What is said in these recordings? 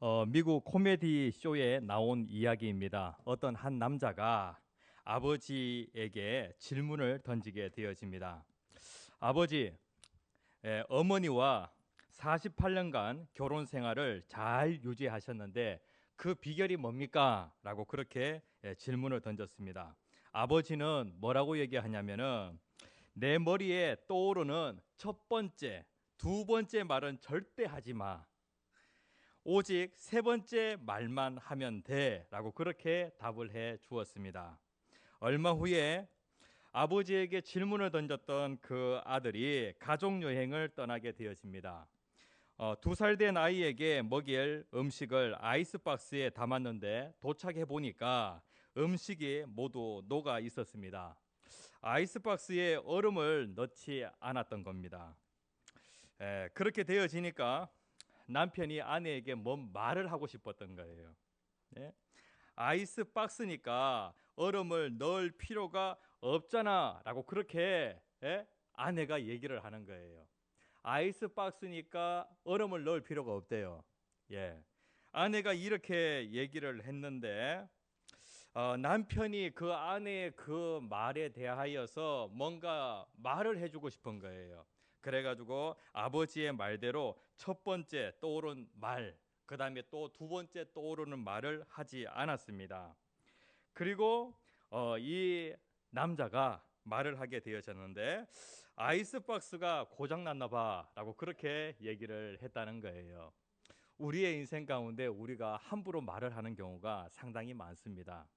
어, 미국 코미디 쇼에 나온 이야기입니다. 어떤 한 남자가 아버지에게 질문을 던지게 되어집니다. 아버지, 에, 어머니와 48년간 결혼 생활을 잘 유지하셨는데 그 비결이 뭡니까? 라고 그렇게 예, 질문을 던졌습니다. 아버지는 뭐라고 얘기하냐면은 내 머리에 떠오르는 첫 번째, 두 번째 말은 절대 하지 마. 오직 세 번째 말만 하면 돼. 라고 그렇게 답을 해 주었습니다. 얼마 후에 아버지에게 질문을 던졌던 그 아들이 가족 여행을 떠나게 되어집니다. 어, 두살 된 아이에게 먹일 음식을 아이스박스에 담았는데 도착해 보니까 음식이 모두 녹아 있었습니다. 아이스박스에 얼음을 넣지 않았던 겁니다. 에, 그렇게 되어지니까 남편이 아내에게 뭔 말을 하고 싶었던 거예요. 예? 아이스 박스니까 얼음을 넣을 필요가 없잖아라고 그렇게 예? 아내가 얘기를 하는 거예요. 아이스 박스니까 얼음을 넣을 필요가 없대요. 예. 아내가 이렇게 얘기를 했는데 어, 남편이 그 아내의 그 말에 대하여서 뭔가 말을 해주고 싶은 거예요. 그래가지고 아버지의 말대로 첫 번째 떠오른 말, 그 다음에 또 두 번째 떠오르는 말을 하지 않았습니다. 그리고 어, 이 남자가 말을 하게 되어졌는데 아이스박스가 고장 났나 봐라고 그렇게 얘기를 했다는 거예요. 우리의 인생 가운데 우리가 함부로 말을 하는 경우가 상당히 많습니다.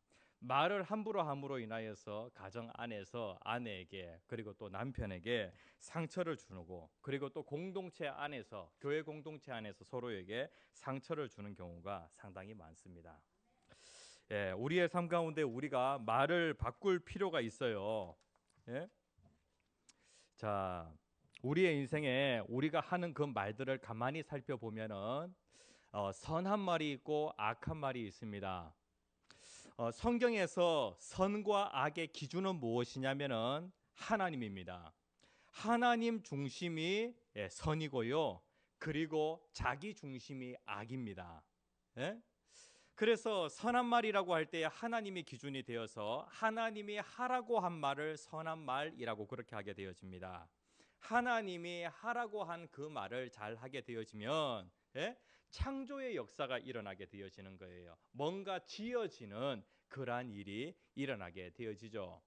말을 함부로 함으로 인하여서 가정 안에서 아내에게 그리고 또 남편에게 상처를 주고 그리고 또 공동체 안에서 교회 공동체 안에서 서로에게 상처를 주는 경우가 상당히 많습니다. 예, 우리의 삶 가운데 우리가 말을 바꿀 필요가 있어요. 예? 자, 우리의 인생에 우리가 하는 그 말들을 가만히 살펴보면은 어, 선한 말이 있고 악한 말이 있습니다. 어, 성경에서 선과 악의 기준은 무엇이냐면은 하나님입니다. 하나님 중심이 예, 선이고요. 그리고 자기 중심이 악입니다. 예? 그래서 선한 말이라고 할 때 하나님이 기준이 되어서 하나님이 하라고 한 말을 선한 말이라고 그렇게 하게 되어집니다. 하나님이 하라고 한 그 말을 잘 하게 되어지면 예? 창조의 역사가 일어나게 되어지는 거예요. 뭔가 지어지는 그러한 일이 일어나게 되어지죠.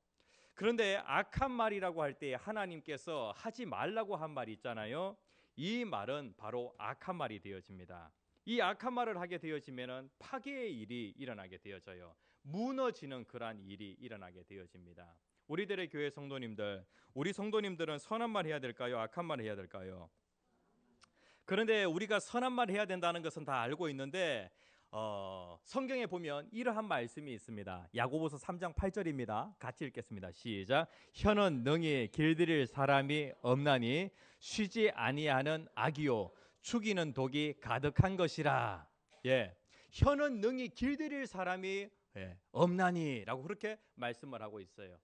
그런데 악한 말이라고 할 때 하나님께서 하지 말라고 한 말이 있잖아요. 이 말은 바로 악한 말이 되어집니다. 이 악한 말을 하게 되어지면은 파괴의 일이 일어나게 되어져요. 무너지는 그러한 일이 일어나게 되어집니다. 우리들의 교회 성도님들, 우리 성도님들은 선한 말 해야 될까요? 악한 말 해야 될까요? 그런데 우리가 선한 말 해야 된다는 것은 다 알고 있는데 어, 성경에 보면 이러한 말씀이 있습니다. 야고보서 3장 8절입니다. 같이 읽겠습니다. 시작. 혀는 능히 길들일 사람이 없나니 쉬지 아니하는 악이요 죽이는 독이 가득한 것이라. 예. 혀는 능히 길들일 사람이 예, 없나니라고 그렇게 말씀을 하고 있어요.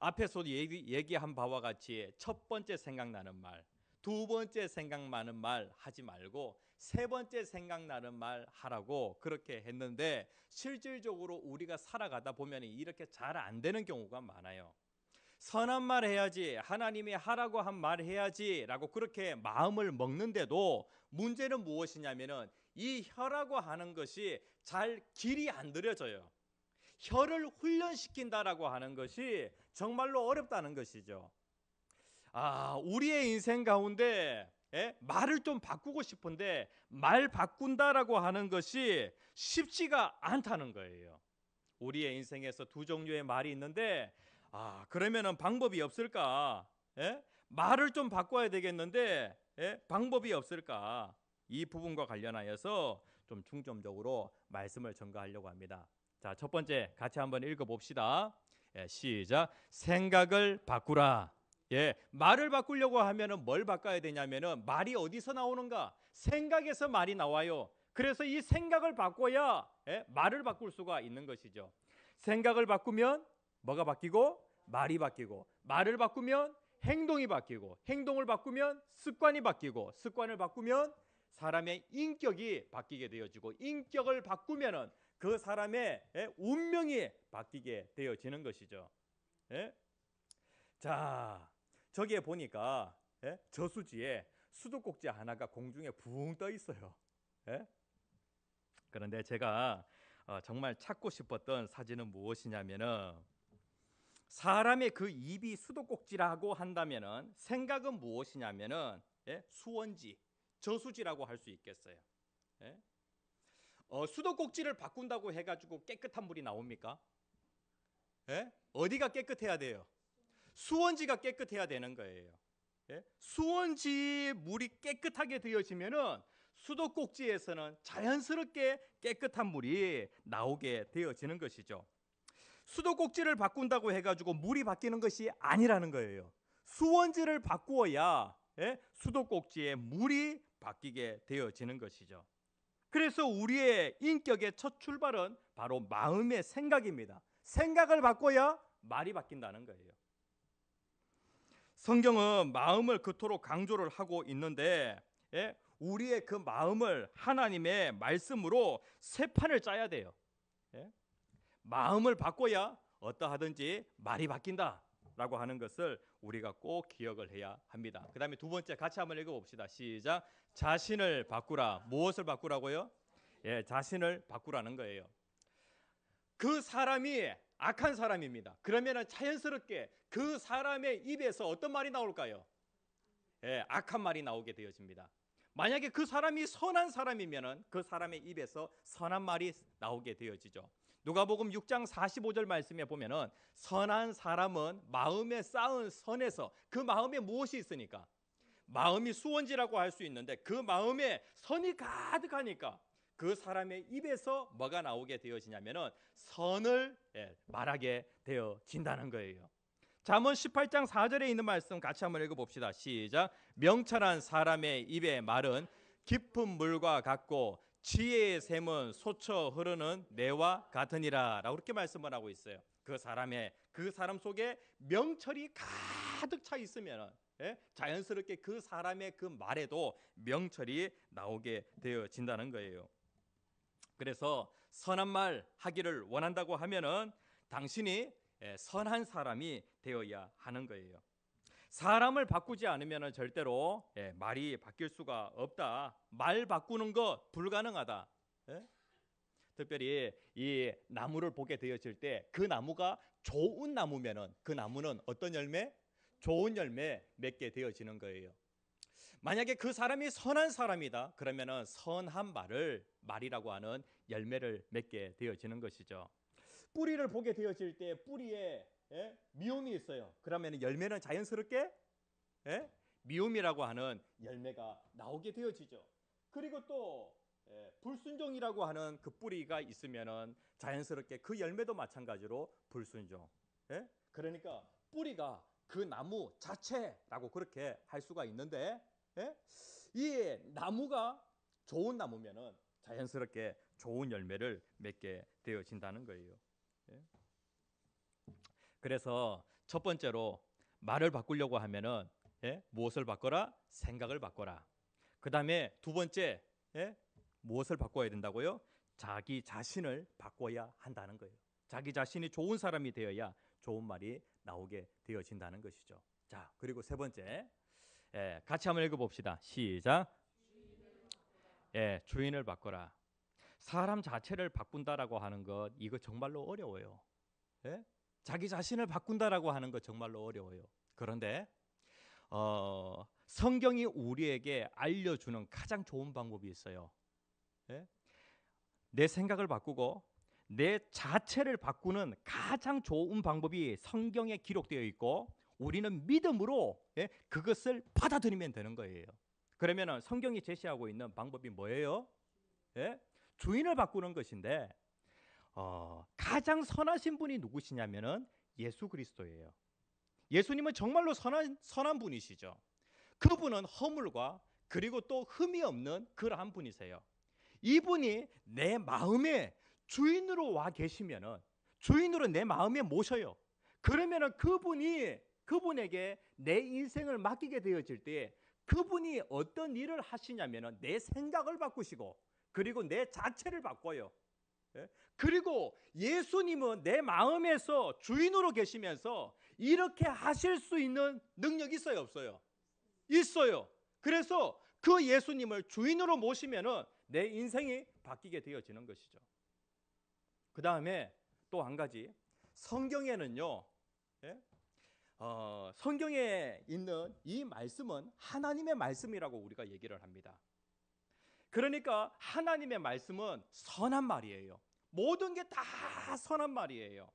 앞에서 얘기, 얘기한 바와 같이 첫 번째 생각나는 말, 두 번째 생각나는 말 하지 말고 세 번째 생각나는 말 하라고 그렇게 했는데 실질적으로 우리가 살아가다 보면 이렇게 잘 안 되는 경우가 많아요. 선한 말 해야지 하나님이 하라고 한 말 해야지라고 그렇게 마음을 먹는데도 문제는 무엇이냐면은 이 혀라고 하는 것이 잘 길이 안 들여져요. 혀를 훈련시킨다라고 하는 것이 정말로 어렵다는 것이죠. 아, 우리의 인생 가운데 예? 말을 좀 바꾸고 싶은데 말 바꾼다라고 하는 것이 쉽지가 않다는 거예요. 우리의 인생에서 두 종류의 말이 있는데 아 그러면은 방법이 없을까? 예? 말을 좀 바꿔야 되겠는데 예? 방법이 없을까? 이 부분과 관련하여서 좀 중점적으로 말씀을 전가하려고 합니다. 자, 첫 번째 같이 한번 읽어 봅시다. 예, 시작. 생각을 바꾸라. 예, 말을 바꾸려고 하면은 뭘 바꿔야 되냐면은 말이 어디서 나오는가? 생각에서 말이 나와요. 그래서 이 생각을 바꿔야 예, 말을 바꿀 수가 있는 것이죠. 생각을 바꾸면 뭐가 바뀌고 말이 바뀌고 말을 바꾸면 행동이 바뀌고 행동을 바꾸면 습관이 바뀌고 습관을 바꾸면 사람의 인격이 바뀌게 되어지고 인격을 바꾸면은 그 사람의 예, 운명이 바뀌게 되어지는 것이죠. 예? 자, 저기에 보니까 예? 저수지에 수도꼭지 하나가 공중에 붕 떠 있어요. 예? 그런데 제가 어, 정말 찾고 싶었던 사진은 무엇이냐면은 사람의 그 입이 수도꼭지라고 한다면은 생각은 무엇이냐면은 예? 수원지, 저수지라고 할 수 있겠어요. 예? 어, 수도꼭지를 바꾼다고 해가지고 깨끗한 물이 나옵니까? 예? 어디가 깨끗해야 돼요? 수원지가 깨끗해야 되는 거예요. 예? 수원지 물이 깨끗하게 되어지면은 수도 꼭지에서는 자연스럽게 깨끗한 물이 나오게 되어지는 것이죠. 수도 꼭지를 바꾼다고 해가지고 물이 바뀌는 것이 아니라는 거예요. 수원지를 바꾸어야 예? 수도 꼭지에 물이 바뀌게 되어지는 것이죠. 그래서 우리의 인격의 첫 출발은 바로 마음의 생각입니다. 생각을 바꿔야 말이 바뀐다는 거예요. 성경은 마음을 그토록 강조를 하고 있는데 예? 우리의 그 마음을 하나님의 말씀으로 새 판을 짜야 돼요. 예? 마음을 바꿔야 어떠하든지 말이 바뀐다라고 하는 것을 우리가 꼭 기억을 해야 합니다. 그다음에 두 번째 같이 한번 읽어 봅시다. 시작. 자신을 바꾸라. 무엇을 바꾸라고요? 예, 자신을 바꾸라는 거예요. 그 사람이 악한 사람입니다. 그러면은 자연스럽게 그 사람의 입에서 어떤 말이 나올까요? 예, 악한 말이 나오게 되어집니다. 만약에 그 사람이 선한 사람이면은 그 사람의 입에서 선한 말이 나오게 되어지죠. 누가복음 6장 45절 말씀에 보면은 선한 사람은 마음에 쌓은 선에서 그 마음에 무엇이 있으니까 마음이 수원지라고 할 수 있는데 그 마음에 선이 가득하니까 그 사람의 입에서 뭐가 나오게 되어지냐면은 선을 예, 말하게 되어진다는 거예요. 잠언 18장 4절에 있는 말씀 같이 한번 읽어 봅시다. 시작. 명철한 사람의 입의 말은 깊은 물과 같고 지혜의 샘은 솟쳐 흐르는 내와 같으니라라고 그렇게 말씀을 하고 있어요. 그 사람의 그 사람 속에 명철이 가득 차 있으면 예? 자연스럽게 그 사람의 그 말에도 명철이 나오게 되어진다는 거예요. 그래서 선한 말 하기를 원한다고 하면은 당신이 예, 선한 사람이 되어야 하는 거예요. 사람을 바꾸지 않으면 절대로 예, 말이 바뀔 수가 없다. 말 바꾸는 거 불가능하다. 예? 특별히 이 나무를 보게 되어질 때그 나무가 좋은 나무면은 그 나무는 어떤 열매? 좋은 열매 맺게 되어지는 거예요. 만약에 그 사람이 선한 사람이다. 그러면은 선한 말을 말이라고 하는 열매를 맺게 되어지는 것이죠. 뿌리를 보게 되어질 때 뿌리에 예? 미움이 있어요. 그러면 열매는 자연스럽게 예? 미움이라고 하는 열매가 나오게 되어지죠. 그리고 또 예, 불순종이라고 하는 그 뿌리가 있으면은 자연스럽게 그 열매도 마찬가지로 불순종. 예? 그러니까 뿌리가 그 나무 자체라고 그렇게 할 수가 있는데 예? 이 나무가 좋은 나무면은 자연스럽게 좋은 열매를 맺게 되어진다는 거예요. 예? 그래서 첫 번째로 말을 바꾸려고 하면은 예? 무엇을 바꿔라? 생각을 바꿔라. 그 다음에 두 번째 예? 무엇을 바꿔야 된다고요? 자기 자신을 바꿔야 한다는 거예요. 자기 자신이 좋은 사람이 되어야 좋은 말이 나오게 되어진다는 것이죠. 자 그리고 세 번째 예, 같이 한번 읽어봅시다. 시작. 예, 주인을 바꿔라. 사람 자체를 바꾼다라고 하는 것 이거 정말로 어려워요. 예? 자기 자신을 바꾼다라고 하는 것 정말로 어려워요. 그런데 어, 성경이 우리에게 알려주는 가장 좋은 방법이 있어요. 예? 내 생각을 바꾸고 내 자체를 바꾸는 가장 좋은 방법이 성경에 기록되어 있고 우리는 믿음으로 예? 그것을 받아들이면 되는 거예요. 그러면 성경이 제시하고 있는 방법이 뭐예요? 예? 주인을 바꾸는 것인데 어, 가장 선하신 분이 누구시냐면은 예수 그리스도예요. 예수님은 정말로 선한 선한 분이시죠. 그분은 허물과 그리고 또 흠이 없는 그러한 분이세요. 이분이 내 마음에 주인으로 와 계시면은 주인으로 내 마음에 모셔요. 그러면은 그분이 그분에게 내 인생을 맡기게 되어질 때 그분이 어떤 일을 하시냐면은 내 생각을 바꾸시고 그리고 내 자체를 바꿔요. 예? 그리고 예수님은 내 마음에서 주인으로 계시면서 이렇게 하실 수 있는 능력이 있어요, 없어요? 있어요. 그래서 그 예수님을 주인으로 모시면은 내 인생이 바뀌게 되어지는 것이죠. 그 다음에 또 한 가지 성경에는요, 예? 어, 성경에 있는 이 말씀은 하나님의 말씀이라고 우리가 얘기를 합니다. 그러니까 하나님의 말씀은 선한 말이에요. 모든 게 다 선한 말이에요.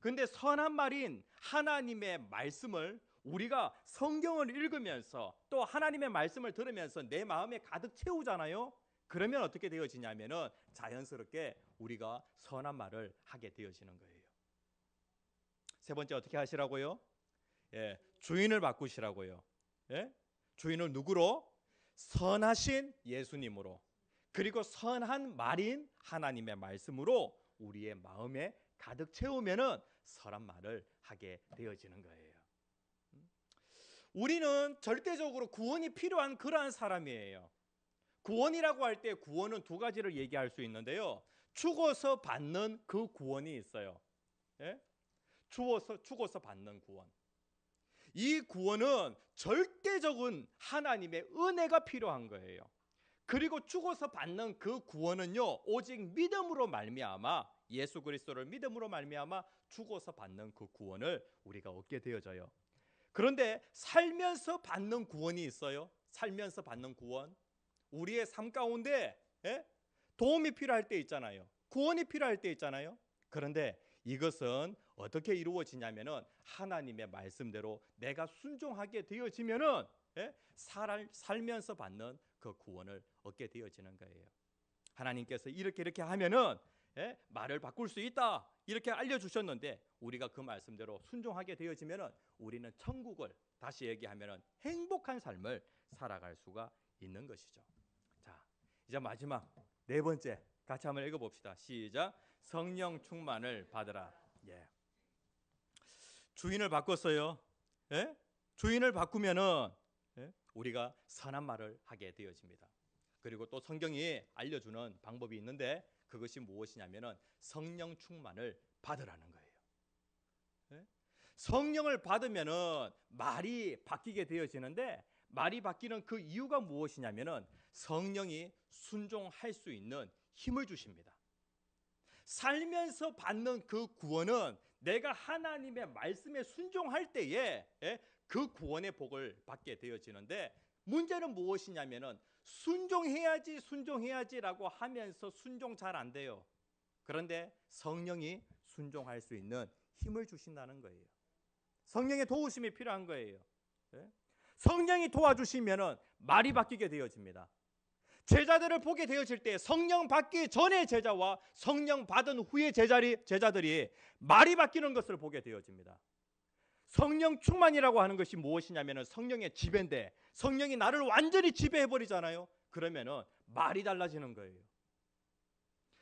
근데 선한 말인 하나님의 말씀을 우리가 성경을 읽으면서 또 하나님의 말씀을 들으면서 내 마음에 가득 채우잖아요. 그러면 어떻게 되어지냐면은 자연스럽게 우리가 선한 말을 하게 되어지는 거예요. 세 번째 어떻게 하시라고요? 예, 주인을 바꾸시라고요. 예? 주인을 누구로? 선하신 예수님으로 그리고 선한 말인 하나님의 말씀으로 우리의 마음에 가득 채우면은 선한 말을 하게 되어지는 거예요. 음? 우리는 절대적으로 구원이 필요한 그러한 사람이에요. 구원이라고 할 때 구원은 두 가지를 얘기할 수 있는데요. 죽어서 받는 그 구원이 있어요. 예? 죽어서 죽어서 받는 구원. 이 구원은 절대적인 하나님의 은혜가 필요한 거예요. 그리고 죽어서 받는 그 구원은요 오직 믿음으로 말미암아 예수 그리스도를 믿음으로 말미암아 죽어서 받는 그 구원을 우리가 얻게 되어져요. 그런데 살면서 받는 구원이 있어요. 살면서 받는 구원. 우리의 삶 가운데 예? 도움이 필요할 때 있잖아요. 구원이 필요할 때 있잖아요. 그런데 이것은 어떻게 이루어지냐면은 하나님의 말씀대로 내가 순종하게 되어지면은 예? 살, 살면서 받는 그 구원을 얻게 되어지는 거예요. 하나님께서 이렇게 이렇게 하면은 예? 말을 바꿀 수 있다 이렇게 알려주셨는데 우리가 그 말씀대로 순종하게 되어지면은 우리는 천국을 다시 얘기하면은 행복한 삶을 살아갈 수가 있는 것이죠. 자 이제 마지막 네 번째 같이 한번 읽어봅시다. 시작. 성령 충만을 받으라. 예. 주인을 바꿨어요. 예? 주인을 바꾸면은 예? 우리가 선한 말을 하게 되어집니다. 그리고 또 성경이 알려주는 방법이 있는데 그것이 무엇이냐면은 성령 충만을 받으라는 거예요. 예? 성령을 받으면은 말이 바뀌게 되어지는데 말이 바뀌는 그 이유가 무엇이냐면은 성령이 순종할 수 있는 힘을 주십니다. 살면서 받는 그 구원은 내가 하나님의 말씀에 순종할 때에 예, 그 구원의 복을 받게 되어지는데 문제는 무엇이냐면은 순종해야지 순종해야지라고 하면서 순종 잘 안 돼요. 그런데 성령이 순종할 수 있는 힘을 주신다는 거예요. 성령의 도우심이 필요한 거예요. 예? 성령이 도와주시면은 말이 바뀌게 되어집니다. 제자들을 보게 되어질 때 성령 받기 전의 제자와 성령 받은 후의 제자리, 제자들이 말이 바뀌는 것을 보게 되어집니다. 성령 충만이라고 하는 것이 무엇이냐면 성령의 지배인데 성령이 나를 완전히 지배해 버리잖아요. 그러면은 말이 달라지는 거예요.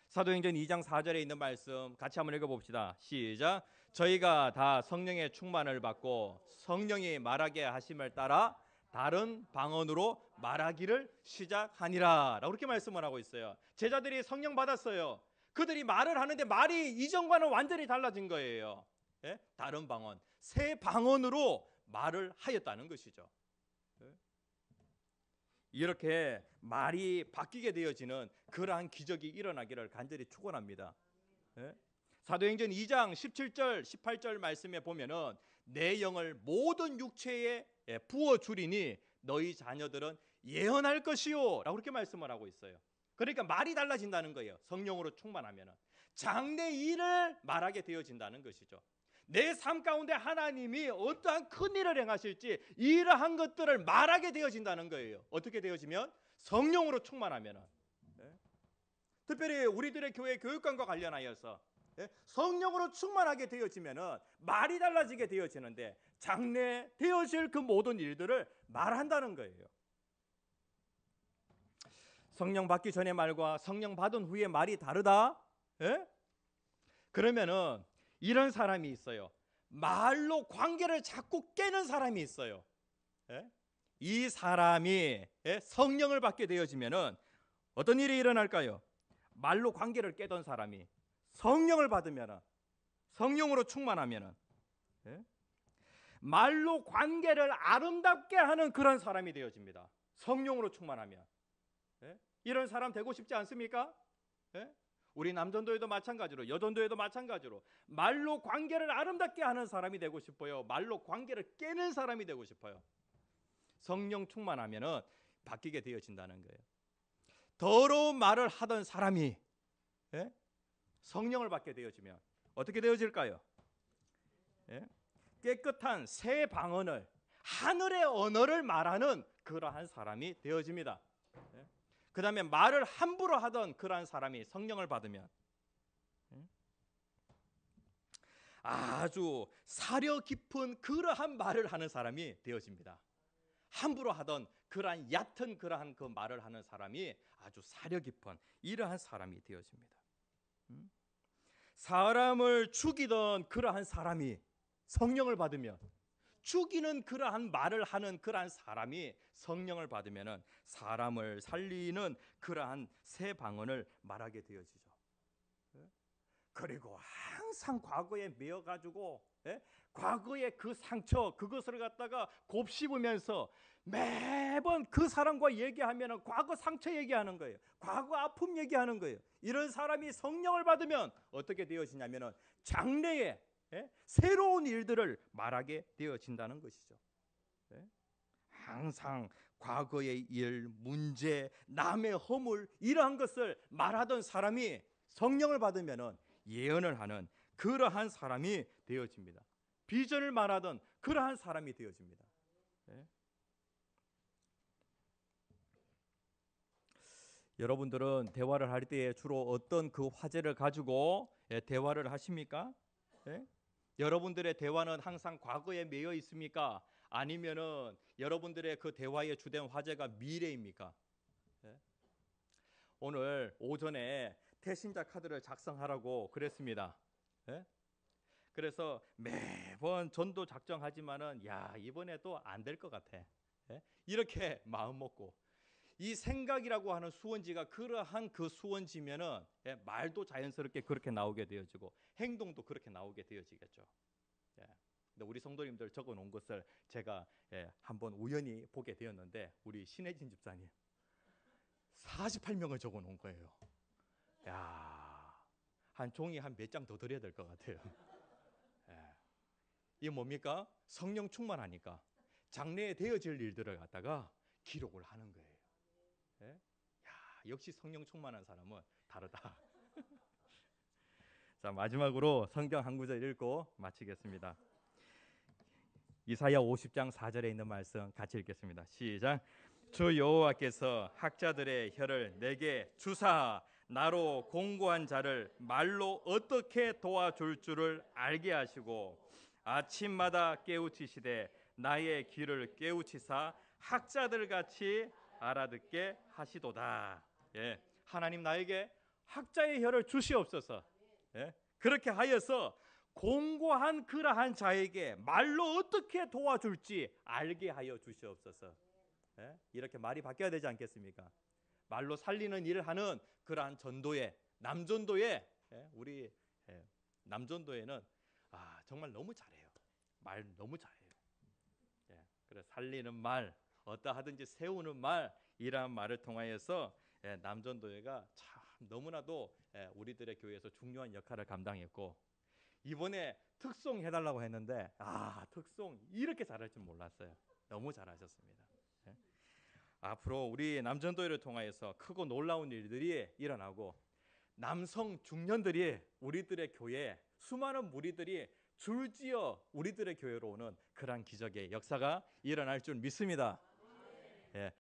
사도행전 2장 4절에 있는 말씀 같이 한번 읽어 봅시다. 시작. 저희가 다 성령의 충만을 받고 성령이 말하게 하심을 따라 다른 방언으로 말하기를 시작하니라. 라고 그렇게 말씀을 하고 있어요. 제자들이 성령 받았어요. 그들이 말을 하는데 말이 이전과는 완전히 달라진 거예요. 예? 다른 방언, 새 방언으로 말을 하였다는 것이죠. 예? 이렇게 말이 바뀌게 되어지는 그러한 기적이 일어나기를 간절히 축원합니다. 예? 사도행전 2장 17절, 18절 말씀에 보면은 내 영을 모든 육체에 예, 부어 주리니 너희 자녀들은 예언할 것이요라고 그렇게 말씀을 하고 있어요. 그러니까 말이 달라진다는 거예요. 성령으로 충만하면은 장래 일을 말하게 되어진다는 것이죠. 내 삶 가운데 하나님이 어떠한 큰 일을 행하실지 이러한 것들을 말하게 되어진다는 거예요. 어떻게 되어지면 성령으로 충만하면은 네? 특별히 우리들의 교회 교육관과 관련하여서 예? 성령으로 충만하게 되어지면은 말이 달라지게 되어지는데 장래 되어질 그 모든 일들을 말한다는 거예요. 성령 받기 전의 말과 성령 받은 후의 말이 다르다. 예? 그러면은 이런 사람이 있어요. 말로 관계를 자꾸 깨는 사람이 있어요. 예? 이 사람이 예, 성령을 받게 되어지면은 어떤 일이 일어날까요? 말로 관계를 깨던 사람이 성령을 받으면은 성령으로 충만하면은 예? 말로 관계를 아름답게 하는 그런 사람이 되어집니다. 성령으로 충만하면 예? 이런 사람 되고 싶지 않습니까? 예? 우리 남전도에도 마찬가지로 여전도에도 마찬가지로 말로 관계를 아름답게 하는 사람이 되고 싶어요. 말로 관계를 깨는 사람이 되고 싶어요. 성령 충만하면은 바뀌게 되어진다는 거예요. 더러운 말을 하던 사람이 예? 성령을 받게 되어지면 어떻게 되어질까요? 예? 깨끗한 새 방언을 하늘의 언어를 말하는 그러한 사람이 되어집니다. 예? 그 다음에 말을 함부로 하던 그러한 사람이 성령을 받으면 예? 아주 사려 깊은 그러한 말을 하는 사람이 되어집니다. 함부로 하던 그러한 얕은 그러한 그 말을 하는 사람이 아주 사려 깊은 이러한 사람이 되어집니다. 음? 사람을 죽이던 그러한 사람이 성령을 받으면 죽이는 그러한 말을 하는 그러한 사람이 성령을 받으면은 사람을 살리는 그러한 새 방언을 말하게 되어지죠. 예? 그리고 항상 과거에 매여 가지고 예? 과거의 그 상처 그것을 갖다가 곱씹으면서 매번 그 사람과 얘기하면은 과거 상처 얘기하는 거예요. 과거 아픔 얘기하는 거예요. 이런 사람이 성령을 받으면 어떻게 되어지냐면은 장래에 예? 새로운 일들을 말하게 되어진다는 것이죠. 예? 항상 과거의 일, 문제, 남의 허물 이러한 것을 말하던 사람이 성령을 받으면은 예언을 하는 그러한 사람이 되어집니다. 비전을 말하던 그러한 사람이 되어집니다. 예? 여러분들은 대화를 할 때에 주로 어떤 그 화제를 가지고 예, 대화를 하십니까? 예? 여러분들의 대화는 항상 과거에 매여 있습니까? 아니면은 여러분들의 그 대화의 주된 화제가 미래입니까? 예? 오늘 오전에 태신자 카드를 작성하라고 그랬습니다. 예? 그래서 매번 전도 작정하지만은 야 이번에도 안 될 것 같아. 예? 이렇게 마음 먹고 이 생각이라고 하는 수원지가 그러한 그 수원지면은 예, 말도 자연스럽게 그렇게 나오게 되어지고 행동도 그렇게 나오게 되어지겠죠. 예. 근데 우리 성도님들 적어 놓은 것을 제가 예, 한번 우연히 보게 되었는데 우리 신혜진 집사님 48명을 적어 놓은 거예요. 야, 한 종이 한 몇 장 더 드려야 될 것 같아요. 예. 이게 뭡니까? 성령 충만하니까 장래에 되어질 일들을 갖다가 기록을 하는 거예요. 예? 야, 역시 성령 충만한 사람은 다르다. 자, 마지막으로 성경 한 구절 읽고 마치겠습니다. 이사야 50장 4절에 있는 말씀 같이 읽겠습니다. 시작. 주 여호와께서 학자들의 혀를 내게 주사 나로 공고한 자를 말로 어떻게 도와줄 줄을 알게 하시고 아침마다 깨우치시되 나의 귀를 깨우치사 학자들 같이 알아듣게 하시도다. 예, 하나님 나에게 학자의 혀를 주시옵소서. 예, 그렇게 하여서 공고한 그러한 자에게 말로 어떻게 도와줄지 알게 하여 주시옵소서. 예, 이렇게 말이 바뀌어야 되지 않겠습니까? 말로 살리는 일을 하는 그러한 전도에 남전도에 예, 우리 예, 남전도에는 아 정말 너무 잘해요. 말 너무 잘해요. 예, 그래 살리는 말 어떠하든지 세우는 말 이러한 말을 통하여서 예, 남전도회가 참 너무나도 예, 우리들의 교회에서 중요한 역할을 감당했고 이번에 특송 해달라고 했는데 아 특송 이렇게 잘할 줄 몰랐어요. 너무 잘하셨습니다. 예. 앞으로 우리 남전도회를 통하여서 크고 놀라운 일들이 일어나고 남성 중년들이 우리들의 교회 수많은 무리들이 줄지어 우리들의 교회로 오는 그러한 기적의 역사가 일어날 줄 믿습니다. 예,